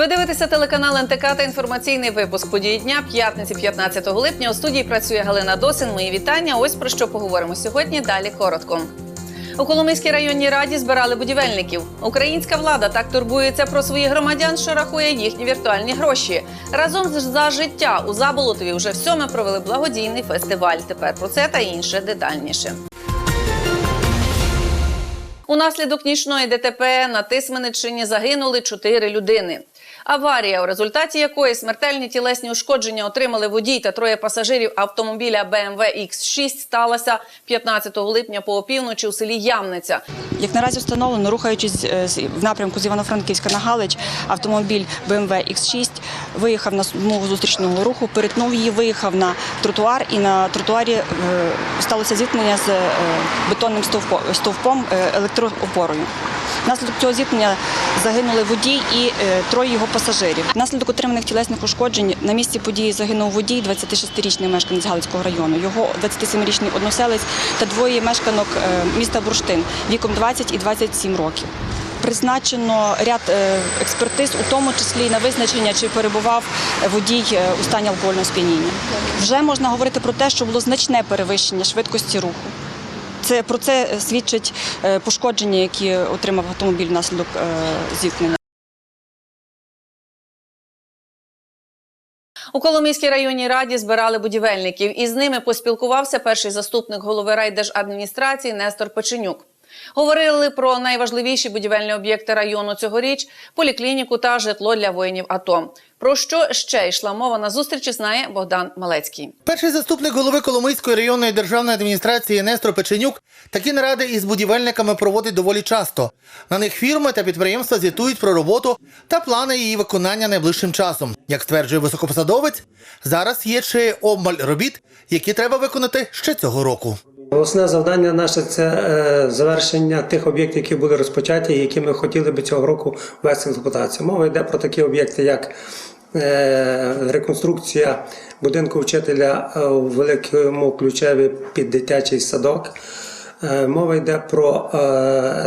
Ви дивитеся телеканал НТК та інформаційний випуск події дня п'ятниці 15 липня. У студії працює Галина Досин. Мої вітання. Ось про що поговоримо сьогодні. Далі коротко. У Коломийській районній раді збирали будівельників. Українська влада так турбується про своїх громадян, що рахує їхні віртуальні гроші. Разом за життя у Заболотові вже всьоме провели благодійний фестиваль. Тепер про це та інше детальніше. Унаслідок нічної ДТП на Тисменичині загинули чотири людини. Аварія, у результаті якої смертельні тілесні ушкодження отримали водій та троє пасажирів автомобіля BMW X6, сталася 15 липня по опівночі у селі Ямниця. Як наразі встановлено, рухаючись е, в напрямку з Івано-Франківська на Галич, автомобіль BMW X6 виїхав на смугу зустрічного руху, перетнув її, виїхав на тротуар, і на тротуарі е, сталося зіткнення з е, бетонним стовпо- стовпом електроопорою. Внаслідок цього зіткнення загинули водій і е, троє його пасажирів. Внаслідок отриманих тілесних ушкоджень на місці події загинув водій, 26-річний мешканець Галицького району, його 27-річний односелець та двоє мешканок е, міста Бурштин віком 20 і 27 років. Призначено ряд е, експертиз, у тому числі і на визначення, чи перебував водій у стані алкогольного сп'яніння. Вже можна говорити про те, що було значне перевищення швидкості руху. Це про це свідчать е, пошкодження, які отримав автомобіль внаслідок е, зіткнення. У Коломийській районній раді збирали будівельників. Із ними поспілкувався перший заступник голови райдержадміністрації Нестор Печенюк. Говорили про найважливіші будівельні об'єкти району цьогоріч, поліклініку та житло для воїнів АТО. Про що ще йшла мова на зустрічі, знає Богдан Малецький. Перший заступник голови Коломийської районної державної адміністрації Нестор Печенюк такі наради із будівельниками проводить доволі часто. На них фірми та підприємства звітують про роботу та плани її виконання найближчим часом. Як стверджує високопосадовець, зараз є ще обмаль робіт, які треба виконати ще цього року. Основне завдання наше це е, завершення тих об'єктів, які були розпочаті, які ми хотіли би цього року ввести в експлуатацію. Мова йде про такі об'єкти, як е, реконструкція будинку вчителя у Великому Ключеві під дитячий садок. Е, Мова йде про е,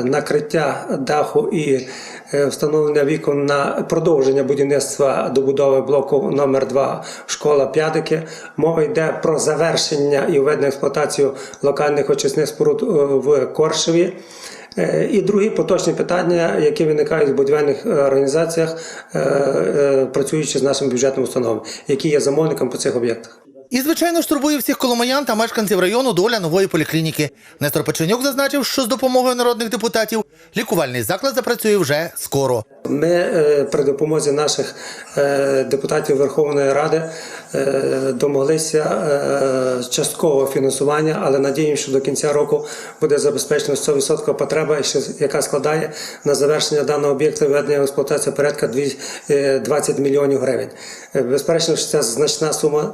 накриття даху і е, встановлення вікон на продовження будівництва добудови блоку номер 2 школа П'ядики. Мова йде про завершення і введення експлуатацію локальних очисних споруд в Коршеві. І другі поточні питання, які виникають в будівельних організаціях, працюючи з нашими бюджетними установами, які є замовником по цих об'єктах. І, звичайно ж, турбує всіх коломиян та мешканців району доля нової поліклініки. Нестор Печенюк зазначив, що з допомогою народних депутатів лікувальний заклад запрацює вже скоро. Ми е, при допомозі наших е, депутатів Верховної Ради е, домоглися часткового фінансування, але надіємося, що до кінця року буде забезпечена 100% потреба, яка складає на завершення даного об'єкту введення в експлуатацію порядка дві- е, 20 мільйонів гривень. Безперечно, що це значна сума.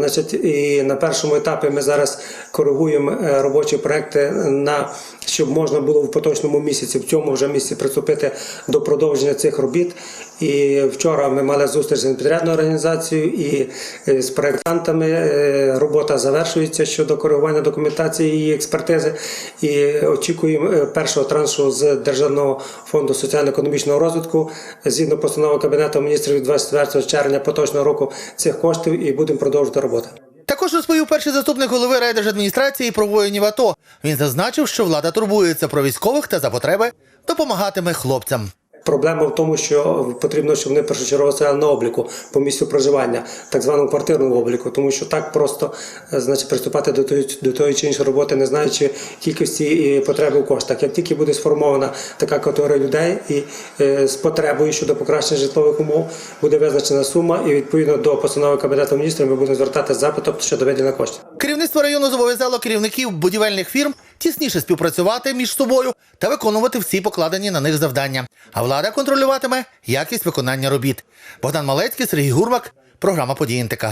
Значить, і на першому етапі ми зараз коригуємо е, робочі проекти на щоб можна було в поточному місяці, в цьому вже місяці приступити до продовження цих робіт. І вчора ми мали зустріч з підрядною організацією і е, з проєктантами. Е, Робота завершується щодо коригування документації і експертизи. І очікуємо е, першого траншу з Державного фонду соціально-економічного розвитку згідно постанови Кабінету міністрів від 24 червня поточного року цих коштів і будемо продовжувати роботу. Також розповів перший заступник голови райдержадміністрації про воїнів АТО. Він зазначив, що влада турбується про військових та за потреби допомагатиме хлопцям. Проблема в тому, що потрібно, щоб вони першочергово стояли на обліку по місцю проживання, так званому квартирному обліку, тому що так просто е, значить приступати до тої, до тої чи іншої роботи, не знаючи кількості і потреби в коштах. Як тільки буде сформована така категорія людей і е, з потребою щодо покращення житлових умов, буде визначена сума, і відповідно до постанови кабінету міністрів ми будемо звертати запитом щодо виділення коштів. Керівництво району зобов'язало керівників будівельних фірм тісніше співпрацювати між собою та виконувати всі покладені на них завдання. А влада контролюватиме якість виконання робіт. Богдан Малецький, Сергій Гурмак, програма «Події НТК».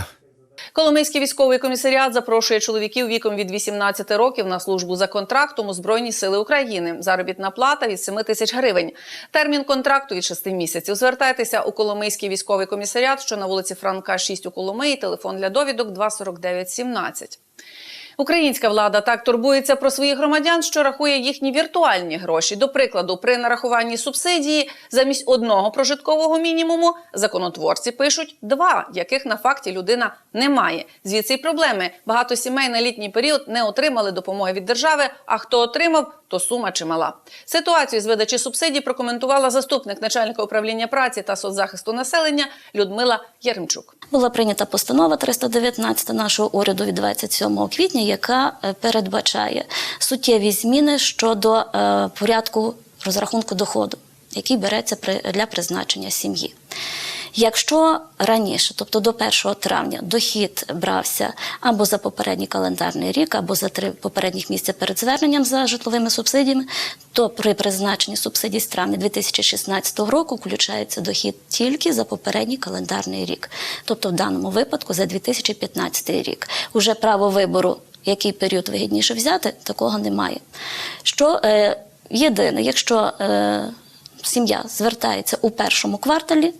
Коломийський військовий комісаріат запрошує чоловіків віком від 18 років на службу за контрактом у Збройні Сили України. Заробітна плата від 7 тисяч гривень. Термін контракту від 6 місяців. Звертайтеся у Коломийський військовий комісаріат, що на вулиці Франка 6 у Коломиї. Телефон для довідок 249 17. Українська влада так турбується про своїх громадян, що рахує їхні віртуальні гроші. До прикладу, при нарахуванні субсидії замість одного прожиткового мінімуму законотворці пишуть два, яких на факті людина не має. Звідси й проблеми. Багато сімей на літній період не отримали допомоги від держави. А хто отримав, то сума чимала. Ситуацію з видачі субсидій прокоментувала заступник начальника управління праці та соцзахисту населення Людмила Яремчук. Була прийнята постанова 319 нашого уряду від 27 квітня, яка е, передбачає суттєві зміни щодо е, порядку розрахунку доходу, який береться для призначення сім'ї. Якщо раніше, тобто до 1 травня, дохід брався або за попередній календарний рік, або за три попередніх місяця перед зверненням за житловими субсидіями, то при призначенні субсидій з травня 2016 року включається дохід тільки за попередній календарний рік, тобто в даному випадку за 2015 рік. Уже право вибору, який період вигідніше взяти, такого немає. Що е, єдине, якщо е, сім'я звертається у першому кварталі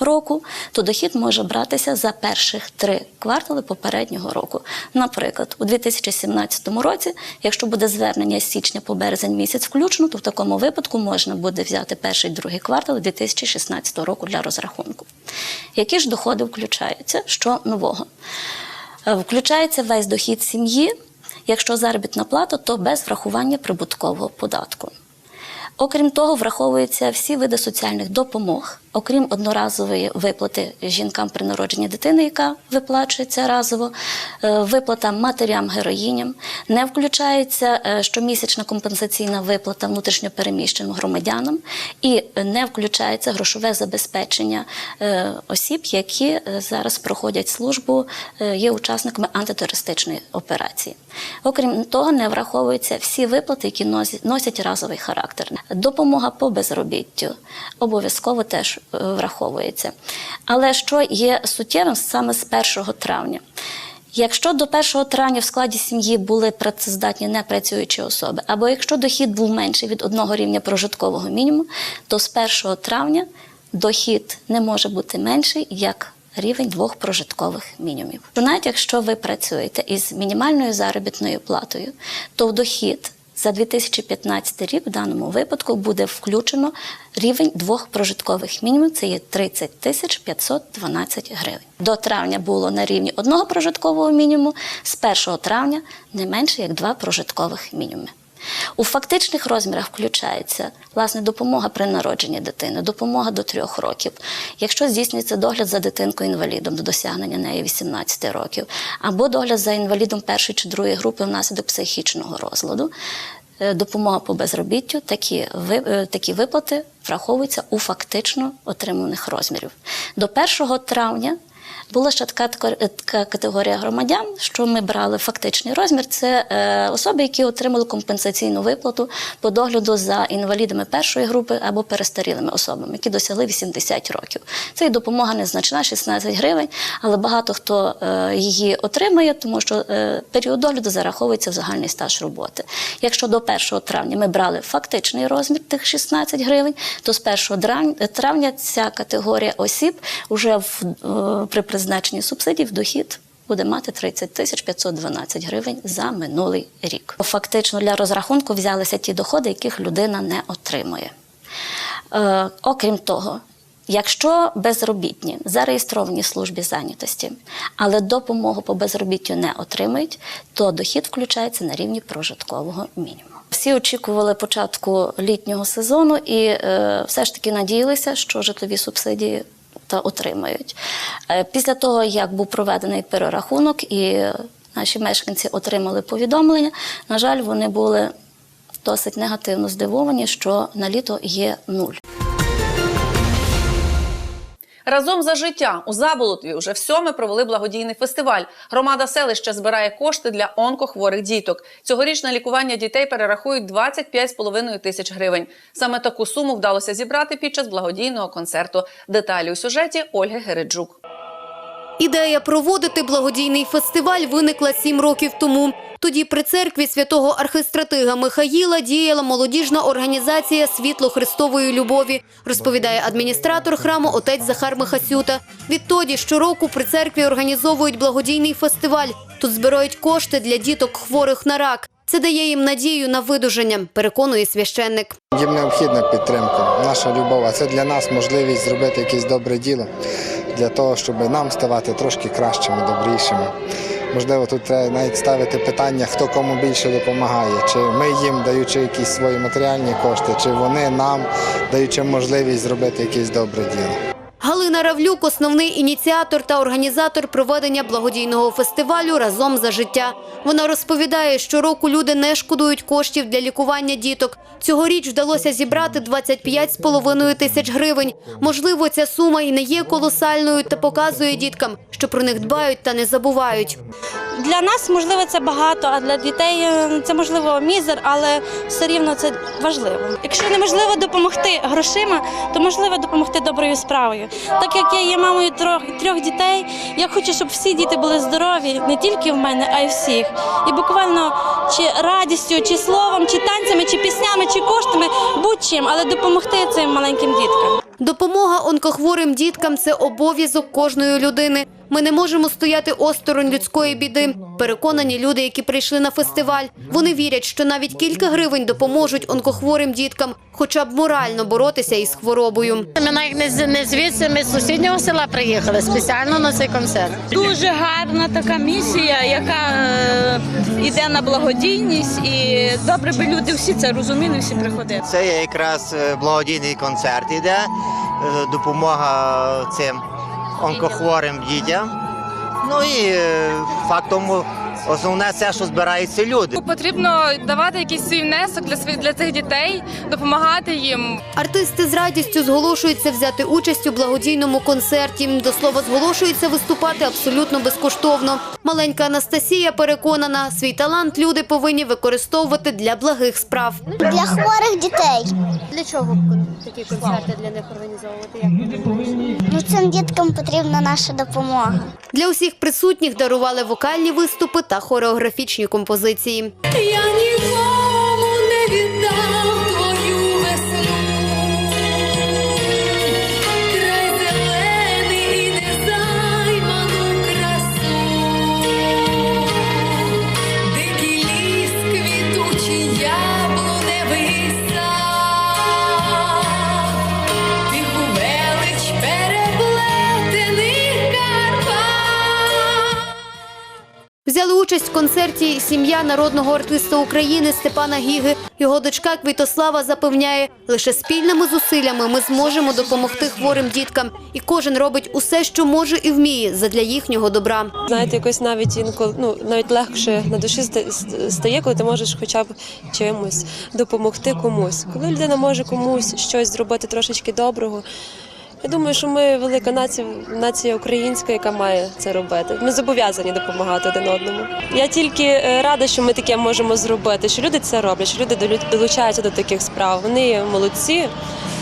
року, то дохід може братися за перших три квартали попереднього року. Наприклад, у 2017 році, якщо буде звернення з січня по березень місяць включно, то в такому випадку можна буде взяти перший другий квартал 2016 року для розрахунку. Які ж доходи включаються? Що нового? Е, Включається весь дохід сім'ї. Якщо заробітна плата, то без врахування прибуткового податку. Окрім того, враховуються всі види соціальних допомог, окрім одноразової виплати жінкам при народженні дитини, яка виплачується разово, е, виплата матерям-героїням, не включається е, щомісячна компенсаційна виплата внутрішньопереміщеним громадянам і не включається грошове забезпечення е, осіб, які зараз проходять службу, є учасниками антитерористичної операції. Окрім того, не враховуються всі виплати, які носять- разовий характер. Допомога по безробіттю обов'язково теж враховується. Але що є суттєвим саме з 1 травня? Якщо до 1 травня в складі сім'ї були працездатні непрацюючі особи, або якщо дохід був менший від одного рівня прожиткового мінімуму, то з 1 травня дохід не може бути менший як рівень двох прожиткових мінімумів. Навіть якщо ви працюєте із мінімальною заробітною платою, то в дохід за 2015 рік в даному випадку буде включено рівень двох прожиткових мінімумів. Це є 30 тисяч 512 гривень. До травня було на рівні одного прожиткового мінімуму, з 1 травня не менше як два прожиткових мінімуми. У фактичних розмірах включається власне допомога при народженні дитини, допомога до трьох років. Якщо здійснюється догляд за дитинкою інвалідом до досягнення неї 18 років, або догляд за інвалідом першої чи другої групи внаслідок психічного розладу, е, допомога по безробіттю, такі, е, такі виплати враховуються у фактично отриманих розмірів. До 1 травня була ще така, е, така категорія громадян, що ми брали фактичний розмір. Це е, особи, які отримали компенсаційну виплату по догляду за інвалідами першої групи або перестарілими особами, які досягли 80 років. Це і допомога незначна, 16 гривень, але багато хто е, її отримає, тому що е, період догляду зараховується в загальний стаж роботи. Якщо до 1 травня ми брали фактичний розмір тих 16 гривень, то з 1 травня ця категорія осіб вже в, е, при призначенні субсидій в дохід буде мати 30 тисяч 512 гривень за минулий рік. Фактично для розрахунку взялися ті доходи, яких людина не отримує. Е, окрім того, якщо безробітні зареєстровані в службі зайнятості, але допомогу по безробіттю не отримують, то дохід включається на рівні прожиткового мінімуму. Всі очікували початку літнього сезону і е, все ж таки надіялися, що житлові субсидії отримають. Е, Після того, як був проведений перерахунок і наші мешканці отримали повідомлення, на жаль, вони були досить негативно здивовані, що на літо є нуль. Разом за життя у Заболотві вже всьоме провели благодійний фестиваль. Громада селища збирає кошти для онкохворих діток. Цьогоріч на лікування дітей перерахують 25,5 тисяч гривень. Саме таку суму вдалося зібрати під час благодійного концерту. Деталі у сюжеті Ольги Гереджук. Ідея проводити благодійний фестиваль виникла сім років тому. Тоді при церкві святого архистратига Михаїла діяла молодіжна організація Світло Христової любові, розповідає адміністратор храму отець Захар Михасюта. Відтоді щороку при церкві організовують благодійний фестиваль. Тут збирають кошти для діток хворих на рак. Це дає їм надію на видужання, переконує священник. Їм необхідна підтримка, наша любов. А це для нас можливість зробити якесь добре діло для того, щоб нам ставати трошки кращими, добрішими. Можливо, тут треба навіть ставити питання, хто кому більше допомагає, чи ми їм даючи якісь свої матеріальні кошти, чи вони нам даючи можливість зробити якесь добре діло. Галина Равлюк – основний ініціатор та організатор проведення благодійного фестивалю «Разом за життя». Вона розповідає, що року люди не шкодують коштів для лікування діток. Цьогоріч вдалося зібрати 25,5 тисяч гривень. Можливо, ця сума і не є колосальною та показує діткам, що про них дбають та не забувають. Для нас можливо це багато, а для дітей е, це можливо мізер, але все рівно це важливо. Якщо неможливо допомогти грошима, то можливо допомогти доброю справою. Так як я є мамою трьох трьох дітей, я хочу, щоб всі діти були здорові, не тільки в мене, а й всіх. І буквально чи радістю, чи словом, чи танцями, чи піснями, чи коштами, будь-чим, але допомогти цим маленьким діткам. Допомога онкохворим діткам – це обов'язок кожної людини. Ми не можемо стояти осторонь людської біди. Переконані люди, які прийшли на фестиваль. Вони вірять, що навіть кілька гривень допоможуть онкохворим діткам, хоча б морально боротися із хворобою. Ми навіть не, з- звідси, ми з сусіднього села приїхали спеціально на цей концерт. Дуже гарна така місія, яка е, йде на благодійність, і добре би люди всі це розуміли, всі приходили. Це якраз е, благодійний концерт іде, е, допомога цим онкохворим дітям. Ну і е, фактом основне це, що збираються люди. Потрібно давати якийсь свій внесок для своїх для цих дітей, допомагати їм. Артисти з радістю зголошуються взяти участь у благодійному концерті. До слова, зголошуються виступати абсолютно безкоштовно. Маленька Анастасія переконана, свій талант люди повинні використовувати для благих справ. Для хворих дітей. Для чого такі концерти для них організовувати? Ну, цим діткам потрібна наша допомога. Для усіх присутніх дарували вокальні виступи та хореографічні композиції. Я нікому не віддам Взяли участь в концерті сім'я народного артиста України Степана Гіги. Його дочка Квітослава запевняє, лише спільними зусиллями ми зможемо допомогти хворим діткам. І кожен робить усе, що може і вміє задля їхнього добра. Знаєте, якось навіть інколи ну навіть легше на душі ста- стає, коли ти можеш хоча б чимось допомогти комусь. Коли людина може комусь щось зробити трошечки доброго. Я думаю, що ми велика нація, нація українська, яка має це робити. Ми зобов'язані допомагати один одному. Я тільки е, рада, що ми таке можемо зробити, що люди це роблять, що люди долучаються до таких справ. Вони молодці.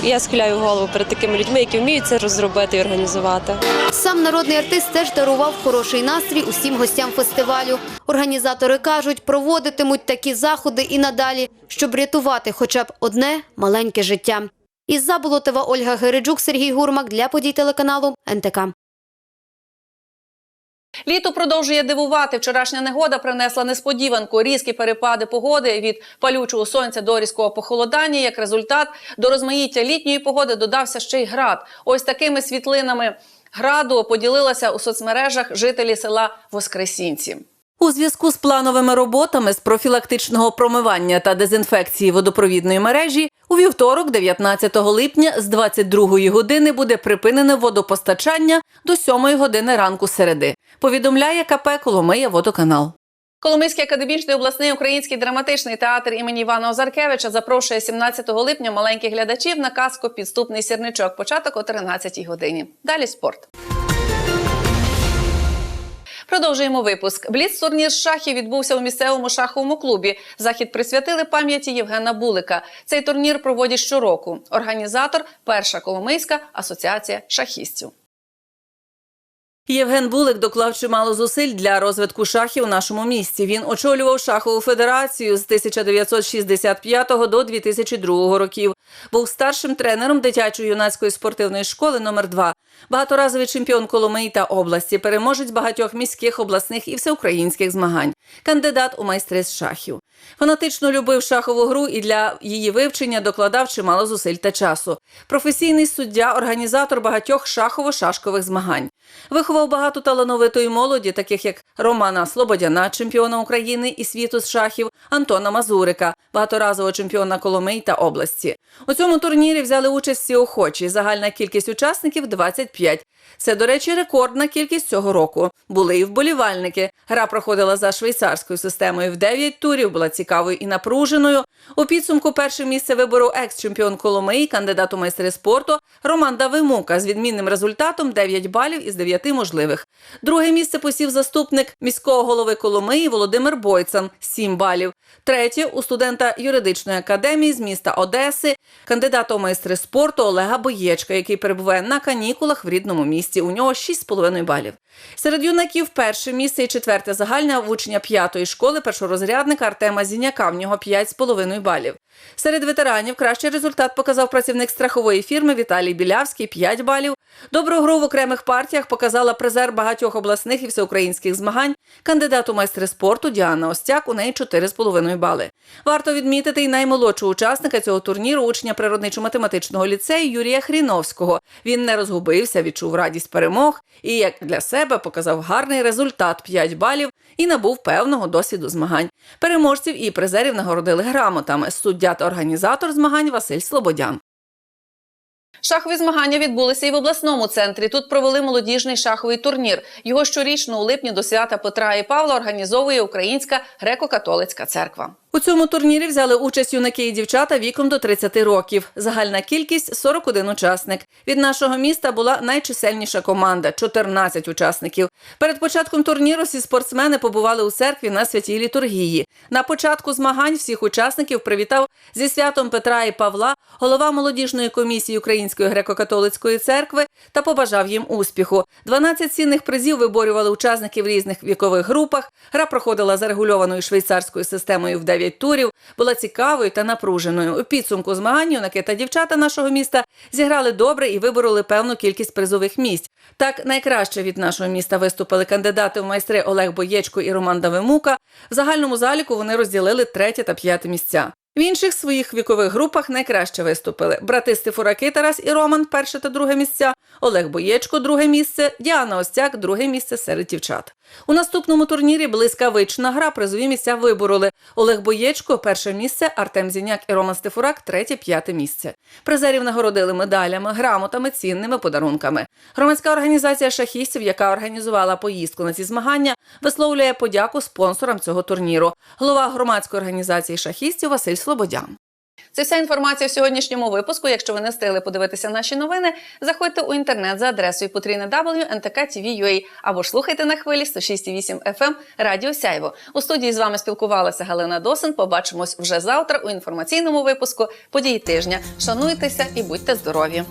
Я схиляю голову перед такими людьми, які вміють це розробити і організувати. Сам народний артист теж дарував хороший настрій усім гостям фестивалю. Організатори кажуть, проводитимуть такі заходи і надалі, щоб рятувати хоча б одне маленьке життя. Із Заболотова Ольга Гереджук, Сергій Гурмак для подій телеканалу НТК. Літо продовжує дивувати. Вчорашня негода принесла несподіванку. Різкі перепади погоди від палючого сонця до різкого похолодання. Як результат, до розмаїття літньої погоди додався ще й град. Ось такими світлинами граду поділилася у соцмережах жителі села Воскресінці. У зв'язку з плановими роботами з профілактичного промивання та дезінфекції водопровідної мережі у вівторок, 19 липня, з 22 години буде припинене водопостачання до 7 години ранку середи. Повідомляє КП Коломия Водоканал. Коломийський академічний обласний український драматичний театр імені Івана Озаркевича запрошує 17 липня маленьких глядачів на казку Підступний сірничок. Початок о 13 годині. Далі спорт. Продовжуємо випуск. Бліц-турнір з шахів відбувся у місцевому шаховому клубі. Захід присвятили пам'яті Євгена Булика. Цей турнір проводять щороку. Організатор Перша Коломийська асоціація шахістів. Євген Булик доклав чимало зусиль для розвитку шахів у нашому місті. Він очолював шахову федерацію з 1965 до 2002 років. Був старшим тренером дитячо-юнацької спортивної школи номер 2 багаторазовий чемпіон Коломиї та області, переможець багатьох міських, обласних і всеукраїнських змагань, кандидат у майстри з шахів. Фанатично любив шахову гру і для її вивчення докладав чимало зусиль та часу. Професійний суддя, організатор багатьох шахово-шашкових змагань. Виховав багато талановитої молоді, таких як Романа Слободяна, чемпіона України і світу з шахів, Антона Мазурика, багаторазового чемпіона Коломиї та області. У цьому турнірі взяли участь всі охочі. Загальна кількість учасників 25. Це, до речі, рекордна кількість цього року. Були і вболівальники. Гра проходила за швейцарською системою в 9 турів, була цікавою і напруженою. У підсумку перше місце вибору екс-чемпіон Коломиї, кандидат у майстри спорту Роман Давимука з відмінним результатом 9 балів із 9 можливих. Друге місце посів заступник міського голови Коломиї Володимир Бойцан 7 балів. Третє у студента юридичної академії з міста Одеси, кандидата у майстри спорту Олега Боєчка, який перебуває на канікулах в рідному місті. У нього 6,5 балів. Серед юнаків перше місце і четверте загальне в учня п'ятої школи першорозрядника Артема Зіняка. В нього 5,5 балів. Серед ветеранів кращий результат показав працівник страхової фірми Віталій Білявський 5 балів. Добру гру в окремих партіях показала призер багатьох обласних і всеукраїнських змагань, кандидат у майстри спорту Діана Остяк, у неї 4,5 бали. Варто відмітити й наймолодшого учасника цього турніру, учня природничо-математичного ліцею Юрія Хріновського. Він не розгубився, відчув радість перемог і, як для себе, показав гарний результат 5 балів і набув певного досвіду змагань. Переможців і призерів нагородили грамотами. Суддя та організатор змагань Василь Слободян. Шахові змагання відбулися і в обласному центрі. Тут провели молодіжний шаховий турнір. Його щорічно у липні до свята Петра і Павла організовує Українська греко-католицька церква. У цьому турнірі взяли участь юнаки і дівчата віком до 30 років. Загальна кількість 41 учасник. Від нашого міста була найчисельніша команда 14 учасників. Перед початком турніру всі спортсмени побували у церкві на святій літургії. На початку змагань всіх учасників привітав зі святом Петра і Павла, голова молодіжної комісії Української греко-католицької церкви та побажав їм успіху. 12 цінних призів виборювали учасники в різних вікових групах. Гра проходила за регульованою швейцарською системою в 9 турів, була цікавою та напруженою. У підсумку змагань юнаки та дівчата нашого міста зіграли добре і вибороли певну кількість призових місць. Так найкраще від нашого міста виступили кандидати в майстри Олег Боєчко і Роман Давимука. В загальному заліку вони розділили третє та п'яте місця. В інших своїх вікових групах найкраще виступили брати Стефураки Тарас і Роман, перше та друге місця, Олег Боєчко, друге місце, Діана Остяк, друге місце серед дівчат. У наступному турнірі блискавична гра призові місця вибороли. Олег Боєчко, перше місце, Артем Зіняк і Роман Стефурак, третє, п'яте місце. Призерів нагородили медалями, грамотами, цінними подарунками. Громадська організація шахістів, яка організувала поїздку на ці змагання, висловлює подяку спонсорам цього турніру. Голова громадської організації шахістів Василь Слободян. Це вся інформація в сьогоднішньому випуску. Якщо ви не встигли подивитися наші новини, заходьте у інтернет за адресою потрійне або ж слухайте на хвилі 106,8 FM Радіо Сяйво. У студії з вами спілкувалася Галина Досин. Побачимось вже завтра у інформаційному випуску події тижня. Шануйтеся і будьте здорові!